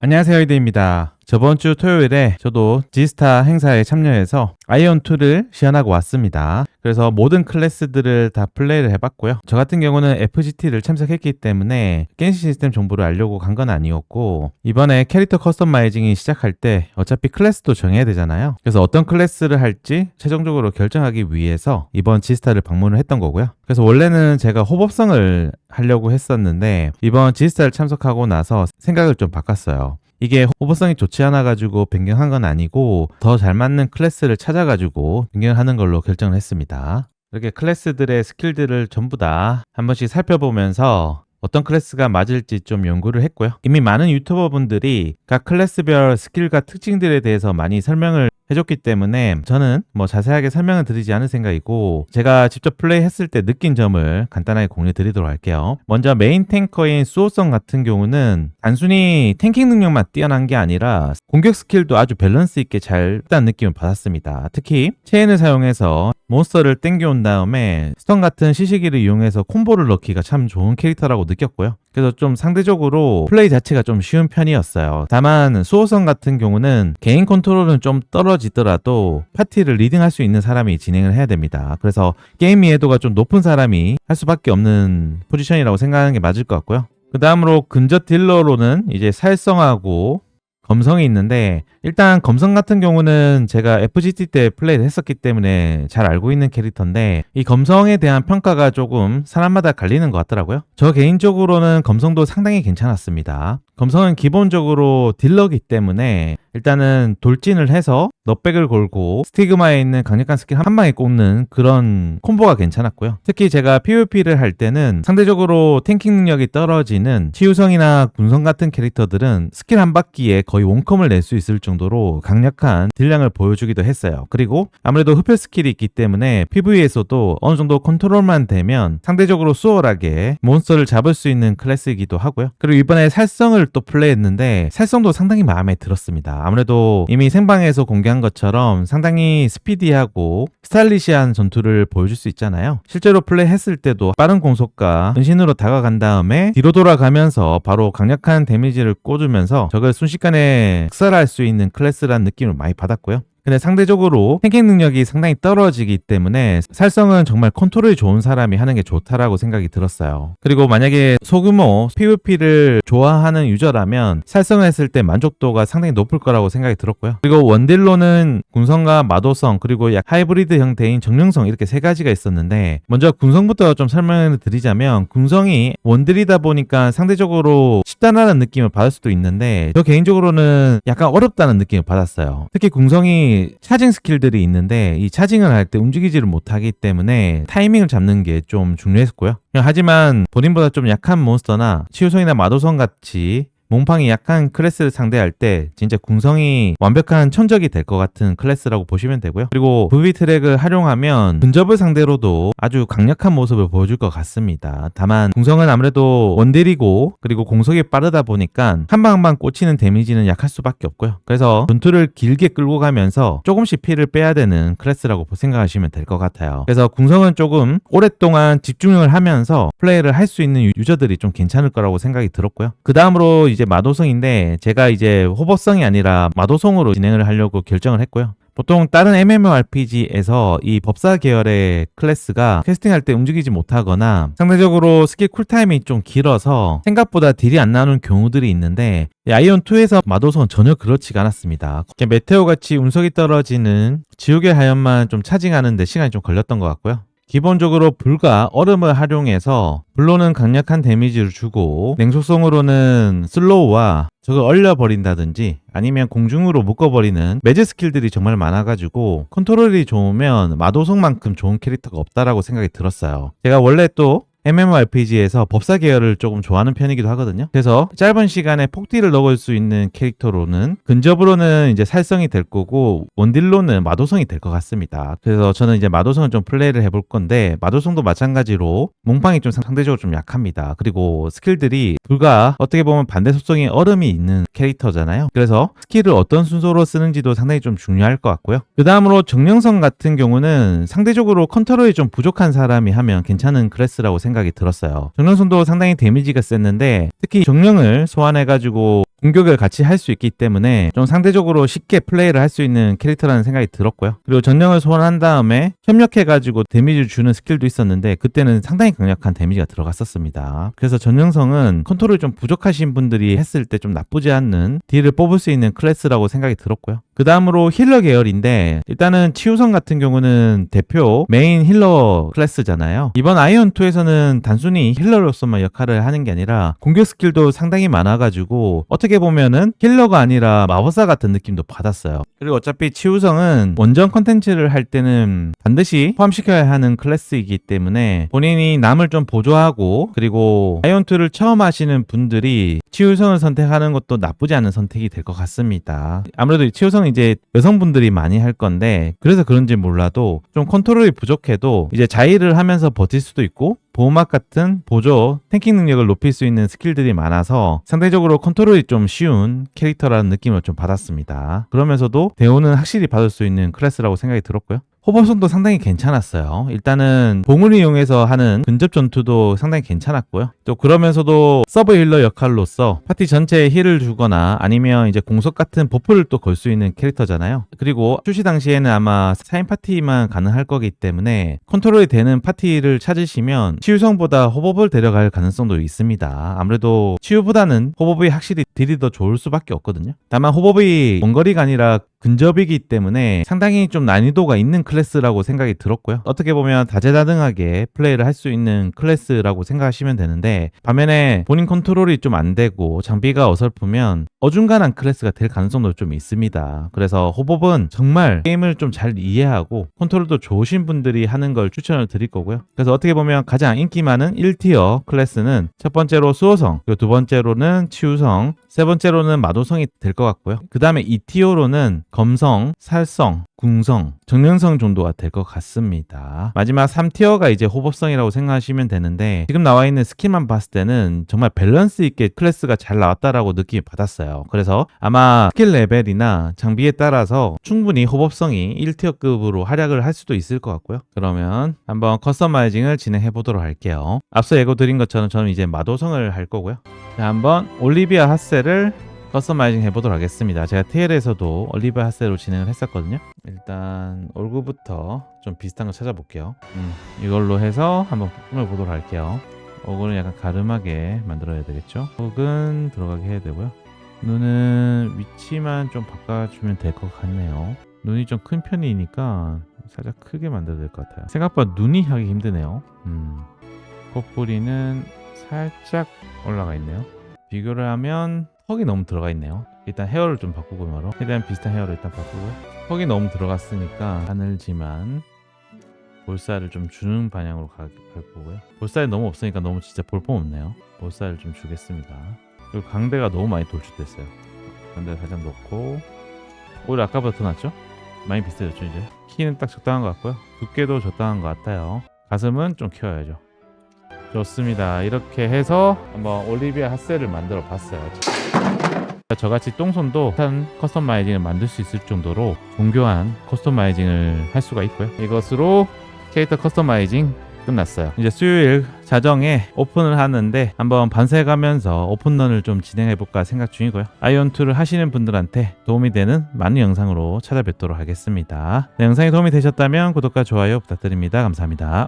안녕하세요 이드입니다. 저번 주 토요일에 저도 지스타 행사에 참여해서 아이언2를 시연하고 왔습니다. 그래서 모든 클래스들을 다 플레이를 해봤고요. 저 같은 경우는 FGT를 참석했기 때문에 게임 시스템 정보를 알려고 간 건 아니었고 이번에 캐릭터 커스터마이징이 시작할 때 어차피 클래스도 정해야 되잖아요. 그래서 어떤 클래스를 할지 최종적으로 결정하기 위해서 이번 지스타를 방문을 했던 거고요. 그래서 원래는 제가 호법성을 하려고 했었는데 이번 지스타를 참석하고 나서 생각을 좀 바꿨어요. 이게 호보성이 좋지 않아 가지고 변경한 건 아니고 더 잘 맞는 클래스를 찾아 가지고 변경을 하는 걸로 결정을 했습니다. 이렇게 클래스들의 스킬들을 전부 다 한 번씩 살펴보면서 어떤 클래스가 맞을지 좀 연구를 했고요. 이미 많은 유튜버 분들이 각 클래스별 스킬과 특징들에 대해서 많이 설명을 해줬기 때문에 저는 뭐 자세하게 설명을 드리지 않을 생각이고 제가 직접 플레이했을 때 느낀 점을 간단하게 공유 드리도록 할게요. 먼저 메인 탱커인 수호성 같은 경우는 단순히 탱킹 능력만 뛰어난 게 아니라 공격 스킬도 아주 밸런스 있게 잘 했다는 느낌을 받았습니다. 특히 체인을 사용해서 몬스터를 땡겨온 다음에 스턴 같은 시시기를 이용해서 콤보를 넣기가 참 좋은 캐릭터라고 느꼈고요. 그래서 좀 상대적으로 플레이 자체가 좀 쉬운 편이었어요. 다만 수호성 같은 경우는 개인 컨트롤은 좀 떨어지더라도 파티를 리딩할 수 있는 사람이 진행을 해야 됩니다. 그래서 게임 이해도가 좀 높은 사람이 할 수밖에 없는 포지션이라고 생각하는 게 맞을 것 같고요. 그 다음으로 근접 딜러로는 이제 살성하고 검성이 있는데 일단 검성 같은 경우는 제가 FGT 때 플레이를 했었기 때문에 잘 알고 있는 캐릭터인데 이 검성에 대한 평가가 조금 사람마다 갈리는 것 같더라고요. 저 개인적으로는 검성도 상당히 괜찮았습니다. 검성은 기본적으로 딜러기 때문에 일단은 돌진을 해서 넛백을 걸고 스티그마에 있는 강력한 스킬 한 방에 꼽는 그런 콤보가 괜찮았고요. 특히 제가 PVP를 할 때는 상대적으로 탱킹 능력이 떨어지는 치유성이나 군성 같은 캐릭터들은 스킬 한 바퀴에 거의 원컴을 낼 수 있을 정도로 강력한 딜량을 보여주기도 했어요. 그리고 아무래도 흡혈 스킬이 있기 때문에 PV에서도 어느 정도 컨트롤만 되면 상대적으로 수월하게 몬스터를 잡을 수 있는 클래스이기도 하고요. 그리고 이번에 살성을 또 플레이했는데 살성도 상당히 마음에 들었습니다. 아무래도 이미 생방에서 공개한 것처럼 상당히 스피디하고 스타일리시한 전투를 보여줄 수 있잖아요. 실제로 플레이했을 때도 빠른 공속과 은신으로 다가간 다음에 뒤로 돌아가면서 바로 강력한 데미지를 꽂으면서 적을 순식간에 흑살할 수 있는 클래스라는 느낌을 많이 받았고요. 근데 상대적으로 탱킹 능력이 상당히 떨어지기 때문에 살성은 정말 컨트롤이 좋은 사람이 하는 게 좋다라고 생각이 들었어요. 그리고 만약에 소규모 PVP를 좋아하는 유저라면 살성을 했을 때 만족도가 상당히 높을 거라고 생각이 들었고요. 그리고 원딜로는 군성과 마도성 그리고 약 하이브리드 형태인 정령성 이렇게 세 가지가 있었는데 먼저 군성부터 좀 설명을 드리자면 군성이 원딜이다 보니까 상대적으로 쉽다는 느낌을 받을 수도 있는데 저 개인적으로는 약간 어렵다는 느낌을 받았어요. 특히 궁성이 차징 스킬들이 있는데 이 차징을 할 때 움직이지를 못하기 때문에 타이밍을 잡는 게 좀 중요했고요. 하지만 본인보다 좀 약한 몬스터나 치유성이나 마도성 같이 몽팡이 약한 클래스를 상대할 때 진짜 궁성이 완벽한 천적이 될 것 같은 클래스라고 보시면 되고요. 그리고 VV 트랙을 활용하면 근접을 상대로도 아주 강력한 모습을 보여줄 것 같습니다. 다만 궁성은 아무래도 원딜이고 그리고 공속이 빠르다 보니까 한 방 한 방 꽂히는 데미지는 약할 수밖에 없고요. 그래서 전투를 길게 끌고 가면서 조금씩 피를 빼야 되는 클래스라고 생각하시면 될 것 같아요. 그래서 궁성은 조금 오랫동안 집중을 하면서 플레이를 할 수 있는 유저들이 좀 괜찮을 거라고 생각이 들었고요. 그 다음으로 이제 마도성인데 제가 이제 호버성이 아니라 마도성으로 진행을 하려고 결정을 했고요. 보통 다른 MMORPG에서 이 법사 계열의 클래스가 캐스팅할 때 움직이지 못하거나 상대적으로 스킬 쿨타임이 좀 길어서 생각보다 딜이 안 나오는 경우들이 있는데 아이온2에서 마도성은 전혀 그렇지가 않았습니다. 메테오 같이 운석이 떨어지는 지옥의 하연만 좀 차징하는데 시간이 좀 걸렸던 것 같고요. 기본적으로 불과 얼음을 활용해서 불로는 강력한 데미지를 주고 냉속성으로는 슬로우와 저걸 얼려버린다든지 아니면 공중으로 묶어버리는 매즈 스킬들이 정말 많아가지고 컨트롤이 좋으면 마도성만큼 좋은 캐릭터가 없다라고 생각이 들었어요. 제가 원래 또 MMORPG에서 법사 계열을 조금 좋아하는 편이기도 하거든요. 그래서 짧은 시간에 폭딜을 넣을 수 있는 캐릭터로는 근접으로는 이제 살성이 될 거고 원딜로는 마도성이 될 것 같습니다. 그래서 저는 이제 마도성을 좀 플레이를 해볼 건데 마도성도 마찬가지로 몽팡이 좀 상대적으로 좀 약합니다. 그리고 스킬들이 불과 어떻게 보면 반대 속성의 얼음이 있는 캐릭터잖아요. 그래서 스킬을 어떤 순서로 쓰는지도 상당히 좀 중요할 것 같고요. 그 다음으로 정령성 같은 경우는 상대적으로 컨트롤이 좀 부족한 사람이 하면 괜찮은 클래스라고 생각. 생각이 들었어요. 정령손도 상당히 데미지가 셌는데 특히 정령을 소환해가지고 공격을 같이 할 수 있기 때문에 좀 상대적으로 쉽게 플레이를 할 수 있는 캐릭터라는 생각이 들었고요. 그리고 전령을 소환한 다음에 협력해가지고 데미지를 주는 스킬도 있었는데 그때는 상당히 강력한 데미지가 들어갔었습니다. 그래서 전령성은 컨트롤이 좀 부족하신 분들이 했을 때 좀 나쁘지 않는 딜을 뽑을 수 있는 클래스라고 생각이 들었고요. 그 다음으로 힐러 계열인데 일단은 치유성 같은 경우는 대표 메인 힐러 클래스잖아요. 이번 아이언2에서는 단순히 힐러로서만 역할을 하는 게 아니라 공격 스킬도 상당히 많아가지고 어떻게 보면은 힐러가 아니라 마법사 같은 느낌도 받았어요. 그리고 어차피 치유성은 원정 컨텐츠를 할 때는 반드시 포함시켜야 하는 클래스이기 때문에 본인이 남을 좀 보조하고 그리고 아이언2를 처음 하시는 분들이 치유성을 선택하는 것도 나쁘지 않은 선택이 될 것 같습니다. 아무래도 이 치유성은 이제 여성분들이 많이 할 건데 그래서 그런지 몰라도 좀 컨트롤이 부족해도 이제 자의를 하면서 버틸 수도 있고 보호막 같은 보조 탱킹 능력을 높일 수 있는 스킬들이 많아서 상대적으로 컨트롤이 좀 쉬운 캐릭터라는 느낌을 좀 받았습니다. 그러면서도 대우는 확실히 받을 수 있는 클래스라고 생각이 들었고요. 호법성도 상당히 괜찮았어요. 일단은 봉을 이용해서 하는 근접 전투도 상당히 괜찮았고요. 또 그러면서도 서브 힐러 역할로서 파티 전체에 힐을 주거나 아니면 이제 공속 같은 버프를 또 걸 수 있는 캐릭터잖아요. 그리고 출시 당시에는 아마 4인 파티만 가능할 거기 때문에 컨트롤이 되는 파티를 찾으시면 치유성보다 호법을 데려갈 가능성도 있습니다. 아무래도 치유보다는 호법이 확실히 딜이 더 좋을 수밖에 없거든요. 다만 호법이 원거리가 아니라 근접이기 때문에 상당히 좀 난이도가 있는 클래스라고 생각이 들었고요. 어떻게 보면 다재다능하게 플레이를 할 수 있는 클래스라고 생각하시면 되는데 반면에 본인 컨트롤이 좀 안 되고 장비가 어설프면 어중간한 클래스가 될 가능성도 좀 있습니다. 그래서 호법은 정말 게임을 좀 잘 이해하고 컨트롤도 좋으신 분들이 하는 걸 추천을 드릴 거고요. 그래서 어떻게 보면 가장 인기 많은 1티어 클래스는 첫 번째로 수호성, 그리고 두 번째로는 치유성, 세 번째로는 마도성이 될 것 같고요. 그 다음에 2티어로는 검성, 살성, 궁성, 정령성 정도가 될 것 같습니다. 마지막 3티어가 이제 호법성이라고 생각하시면 되는데 지금 나와 있는 스킬만 봤을 때는 정말 밸런스 있게 클래스가 잘 나왔다라고 느낌이 받았어요. 그래서 아마 스킬 레벨이나 장비에 따라서 충분히 호법성이 1티어급으로 활약을 할 수도 있을 것 같고요. 그러면 한번 커스터마이징을 진행해 보도록 할게요. 앞서 예고 드린 것처럼 저는 이제 마도성을 할 거고요. 자, 한번 올리비아 핫셀을 커스터마이징 해보도록 하겠습니다. 제가 TL에서도 올리브 핫세로 진행을 했었거든요. 일단 얼굴부터 좀 비슷한 거 찾아볼게요. 음, 이걸로 해서 한번 꾸며보도록 할게요. 얼굴은 약간 가름하게 만들어야 되겠죠. 혹은 들어가게 해야 되고요. 눈은 위치만 좀 바꿔주면 될 것 같네요. 눈이 좀 큰 편이니까 살짝 크게 만들어야 될 것 같아요. 생각보다 눈이 하기 힘드네요. 음, 코뿌리는 살짝 올라가 있네요. 비교를 하면 턱이 너무 들어가 있네요. 일단 헤어를 좀 바꾸고 말어. 최대한 비슷한 헤어를 일단 바꾸고 턱이 너무 들어갔으니까 가늘지만 볼살을 좀 주는 방향으로 가, 갈 거고요. 볼살이 너무 없으니까 너무 진짜 볼품 없네요. 볼살을 좀 주겠습니다. 그리고 강대가 너무 많이 돌출됐어요. 강대 살짝 넣고 오히려 아까보다 더 낫죠? 많이 비슷해졌죠 이제. 키는 딱 적당한 것 같고요. 두께도 적당한 것 같아요. 가슴은 좀 키워야죠. 좋습니다. 이렇게 해서 한번 올리비아 핫셀을 만들어 봤어요. 저같이 똥손도 한 커스터마이징을 만들 수 있을 정도로 정교한 커스터마이징을 할 수가 있고요. 이것으로 캐릭터 커스터마이징 끝났어요. 이제 수요일 자정에 오픈을 하는데 한번 반세가면서 오픈런을 좀 진행해볼까 생각 중이고요. 아이온2를 하시는 분들한테 도움이 되는 많은 영상으로 찾아뵙도록 하겠습니다. 네, 영상이 도움이 되셨다면 구독과 좋아요 부탁드립니다. 감사합니다.